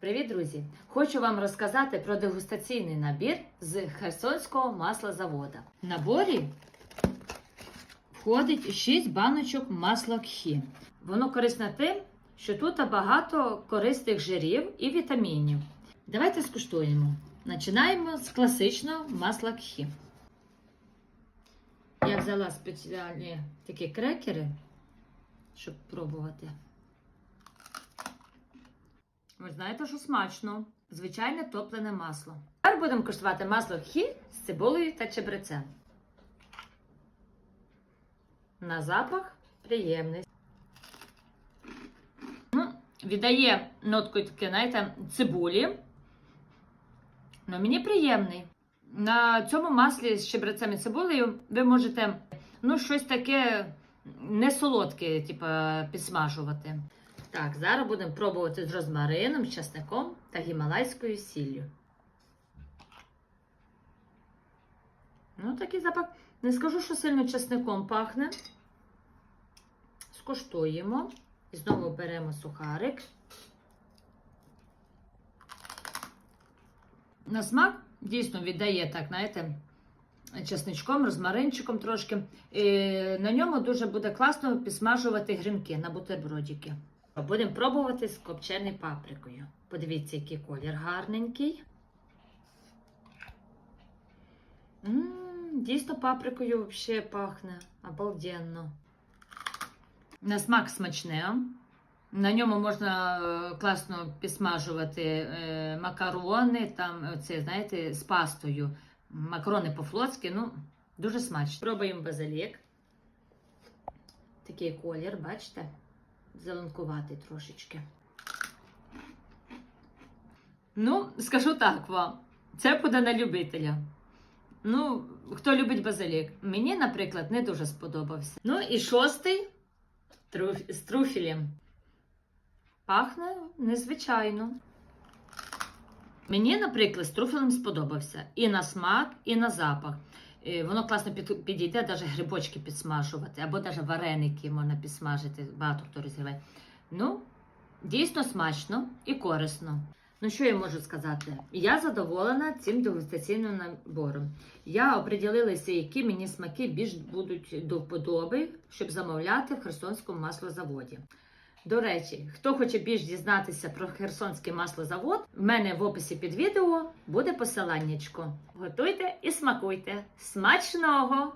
Привіт, друзі! Хочу вам розказати про дегустаційний набір з Херсонського маслозавода. В наборі входить 6 баночок масла кхі. Воно корисне тим, що тут багато корисних жирів і вітамінів. Давайте скуштуємо. Починаємо з класичного масла кхі. Я взяла спеціальні такі крекери, щоб пробувати. Знаєте, що смачно. Звичайне топлене масло. Тепер будемо куштувати масло хі з цибулею та чебрецем. На запах приємний. Ну, віддає нотку таке, знаєте, цибулі. Ну, мені приємний. На цьому маслі з чебрецем і цибулею ви можете ну, щось таке не солодке, типу, підсмажувати. Так, зараз будемо пробувати з розмарином, часником та гімалайською сіллю. Ну, такий запах. Не скажу, що сильно часником пахне. Скуштуємо. І знову беремо сухарик. На смак дійсно віддає, так, знаєте, чесничком, розмаринчиком трошки. І на ньому дуже буде класно підсмажувати грінки на бутербродики. Будемо пробувати з копченою паприкою. Подивіться, який колір гарненький. М, дійсно, паприкою взагалі пахне обалденно. На смак смачне. На ньому можна е, класно підсмажувати е, макарони, там, оце, знаєте, з пастою. Макарони по-флотськи, ну, дуже смачно. Пробуємо базилік. Такий колір, бачите? Зеленкуватий трошечки. Ну, скажу так вам, це буде на любителя. Ну, хто любить базилік. Мені, наприклад, не дуже сподобався. Ну і шостий труф- з труфелем. Пахне незвичайно. Мені, наприклад, з труфелем сподобався і на смак, і на запах. Е, Воно класно підійде навіть грибочки підсмажувати, або навіть вареники можна підсмажити, багато хто розіграє. Ну, дійсно смачно і корисно. Ну, що я можу сказати? Я задоволена цим дегустаційним набором. Я оприділилася, які мені смаки більш будуть до вподоби, щоб замовляти в Херсонському маслозаводі. До речі, хто хоче більш дізнатися про Херсонський маслозавод, в мене в описі під відео буде посиланнячко. Готуйте і смакуйте. Смачного!